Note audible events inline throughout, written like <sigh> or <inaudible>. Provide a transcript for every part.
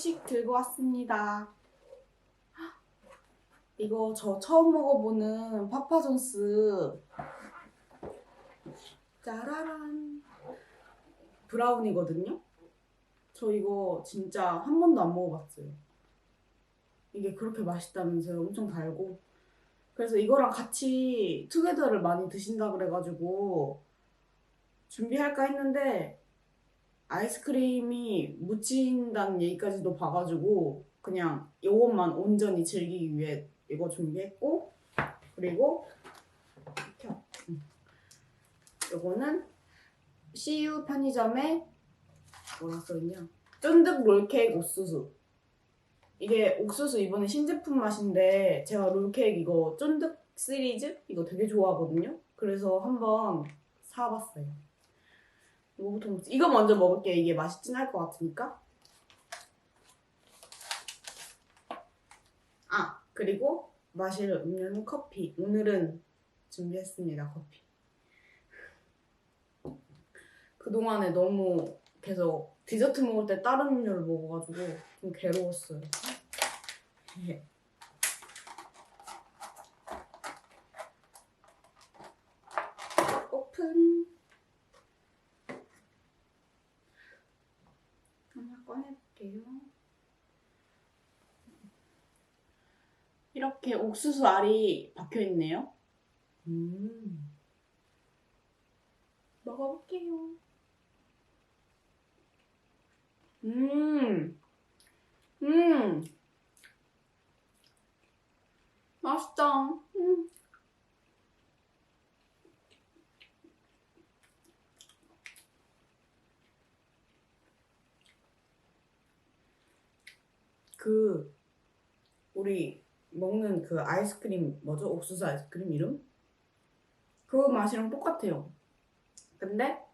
후식 들고 왔습니다. 헉, 이거 저 처음 먹어보는 파파존스 짜라란 브라운이거든요. 저 이거 진짜 한 번도 안 먹어봤어요. 이게 그렇게 맛있다면서요. 엄청 달고. 그래서 이거랑 같이 투게더를 많이 드신다 그래가지고 준비할까 했는데 아이스크림이 묻힌다는 얘기까지도 봐가지고 그냥 이것만 온전히 즐기기 위해 이거 준비했고 그리고 켜. 음. 요거는 CU 편의점에 뭐라 써있냐? 쫀득 롤케이크 옥수수. 이게 옥수수 이번에 신제품 맛인데 제가 롤케이크 이거 쫀득 시리즈? 이거 되게 좋아하거든요. 그래서 한번 사봤어요 이거부터 먹지 이거 먼저 먹을게 이게 맛있진 할 것 같으니까. 아 그리고 마실 음료는 커피. 오늘은 준비했습니다 커피. 그동안에 너무 계속 디저트 먹을 때 다른 음료를 먹어가지고 좀 괴로웠어요. 예. 오픈. 하나 꺼내볼게요. 이렇게 옥수수 알이 박혀 있네요. 음. 먹어볼게요. 음, 음, 맛있다. 음. 그 우리 먹는 그 아이스크림 뭐죠? 옥수수 아이스크림 이름? 그 맛이랑 똑같아요. 근데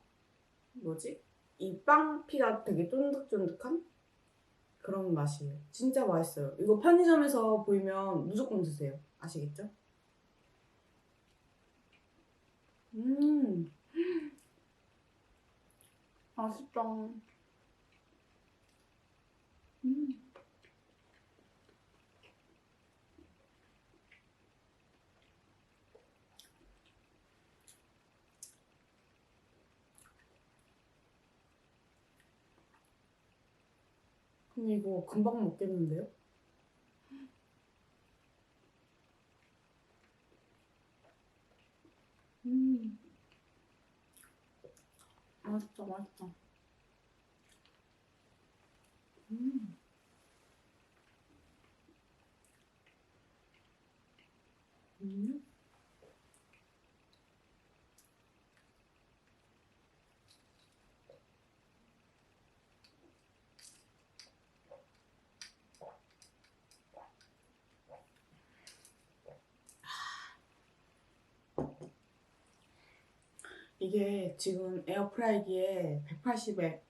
뭐지? 이 빵피가 되게 쫀득쫀득한 그런 맛이에요. 진짜 맛있어요. 이거 편의점에서 보이면 무조건 드세요. 아시겠죠? 음, 맛있다. 음. 근데 이거 금방 먹겠는데요? 음. 맛있다, 맛있다. 음. 음. 이게 지금 에어프라이기에 180에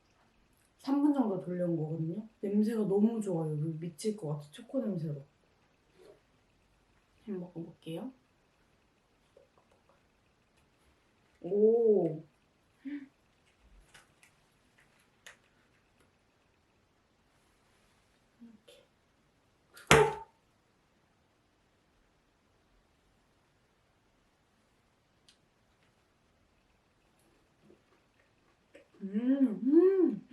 3분 정도 돌려온 거거든요. 냄새가 너무 좋아요. 미칠 것 같아. 초코 냄새로. 한번 먹어볼게요. 오. 음, 음,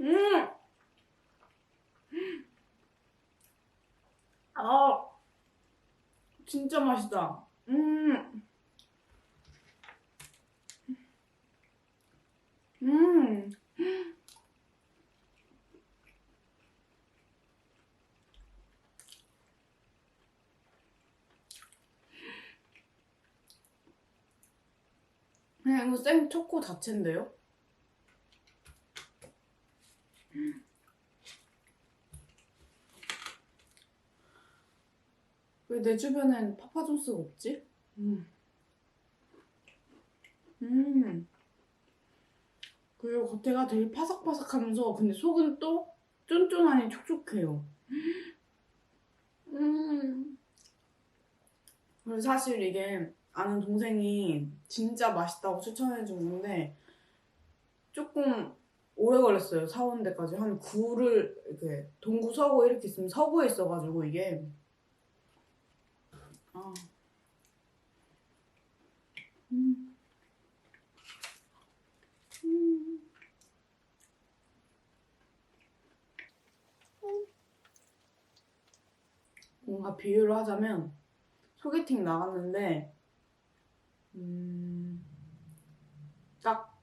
음. 아, 진짜 맛있다. 음, 음. 그냥 이거 생 초코 자체인데요? 왜 내 주변엔 파파존스가 없지? 음. 음. 그리고 겉에가 되게 바삭바삭하면서 근데 속은 또 쫀쫀하니 촉촉해요. 음. 그리고 사실 이게 아는 동생이 진짜 맛있다고 추천해 준 건데 조금 오래 걸렸어요. 사오는 데까지 한 9를 이렇게 동구 서구 이렇게 있으면 서구에 있어가지고 이게 아. 음. 음. 뭔가 비유를 하자면 소개팅 나갔는데 음, 딱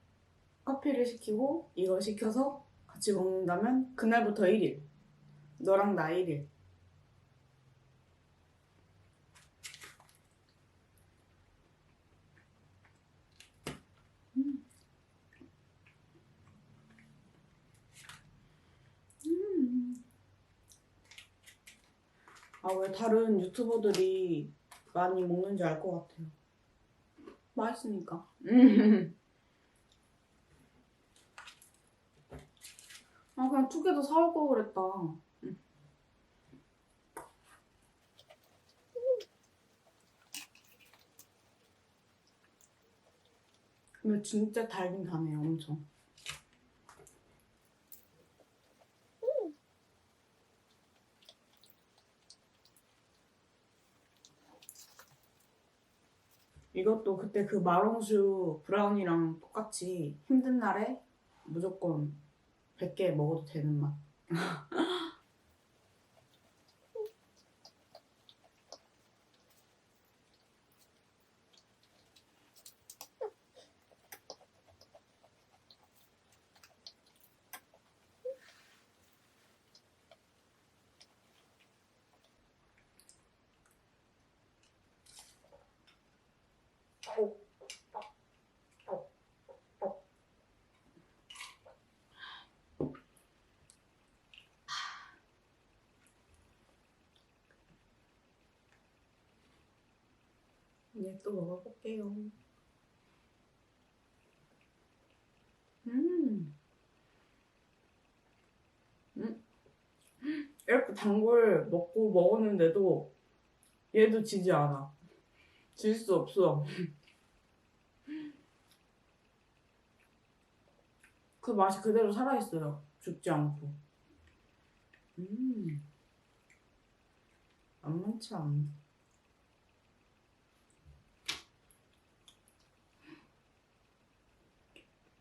커피를 시키고 이거 시켜서 같이 먹는다면 그날부터 1일 너랑 나 1일 음. 음. 아, 왜 다른 유튜버들이 많이 먹는지 알 것 같아요. 맛있으니까. 음. <laughs> 아, 그냥 두 개 더 사올 걸 그랬다. 음. 근데 진짜 달긴 다네요, 엄청. 이것도 그때 그 마롱슈 브라운이랑 똑같이 힘든 날에 무조건 100개 먹어도 되는 맛. 이제 또 먹어볼게요. 음. 음. 이렇게 단걸 먹고 먹었는데도 얘도 지지 않아. 질 수 없어. 그 맛이 그대로 살아있어요. 죽지 않고. 음. 만만치 않네.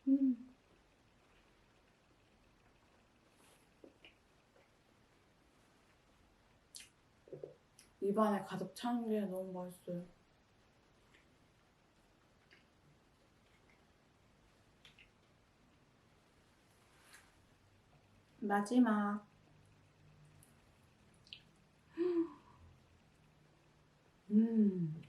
음. 입안에 가득 차는 게 너무 맛있어요. 마지막. 음.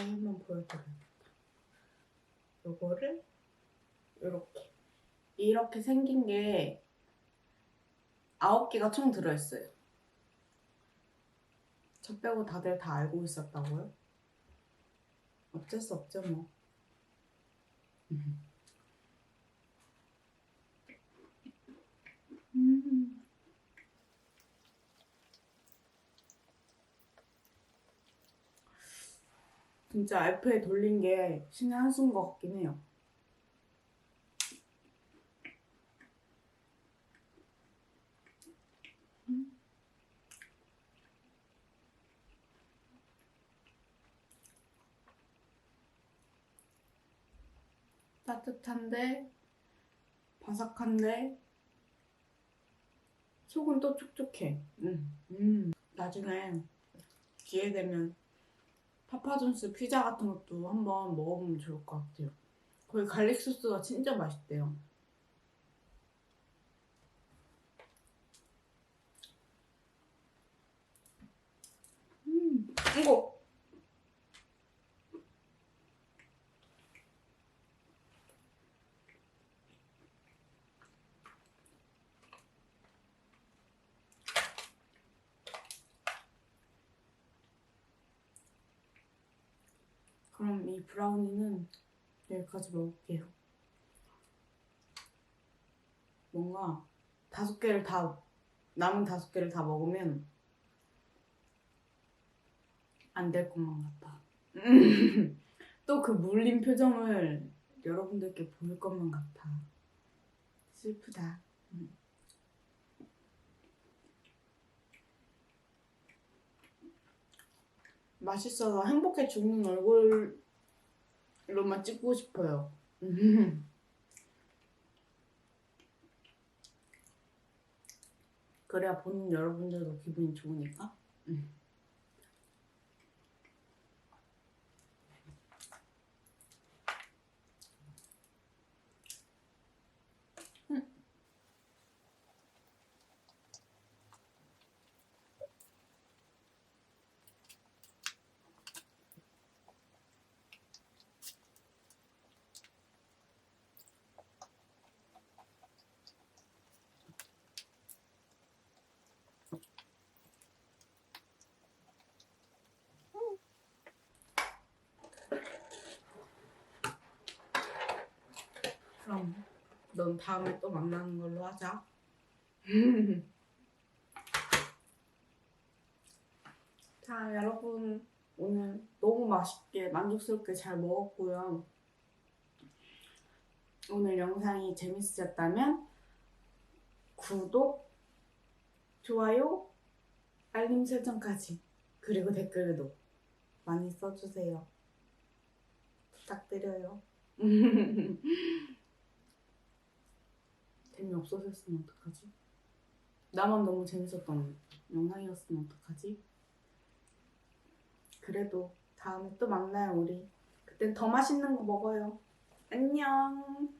아, 한번 보여드려야겠다. 요거를 이렇게 이렇게 생긴 게 아홉 개가 총 들어있어요. 저 빼고 다들 다 알고 있었다고요? 어쩔 수 없죠 뭐. 음. 진짜 F에 돌린 게 신의 한 수인 것 같긴 해요. 따뜻한데 바삭한데 속은 또 촉촉해. 음, 음. 나중에 기회 되면 파파존스 피자 같은 것도 한번 먹어보면 좋을 것 같아요. 거기 갈릭 소스가 진짜 맛있대요. 음, 이거 그럼 이 브라우니는 여기까지 먹을게요. 뭔가 다섯 개를 다 남은 다섯 개를 다 먹으면 안 될 것만 같아. <laughs> 또그 물린 표정을 여러분들께 보일 것만 같아. 슬프다. 음. 맛있어서 행복해 죽는 얼굴로만 찍고 싶어요. <laughs> 그래야 보는 여러분들도 기분이 좋으니까. 음. 그럼 넌 다음에 또 만나는 걸로 하자. <laughs> 자, 여러분 오늘 너무 맛있게 만족스럽게 잘 먹었고요. 오늘 영상이 재밌으셨다면 구독, 좋아요, 알림 설정까지 그리고 댓글도 많이 써주세요. 부탁드려요. <laughs> 재미없어졌으면 어떡하지? 나만 너무 재밌었던 영상이었으면 어떡하지? 그래도 다음에 또 만나요 우리 그땐 더 맛있는 거 먹어요 안녕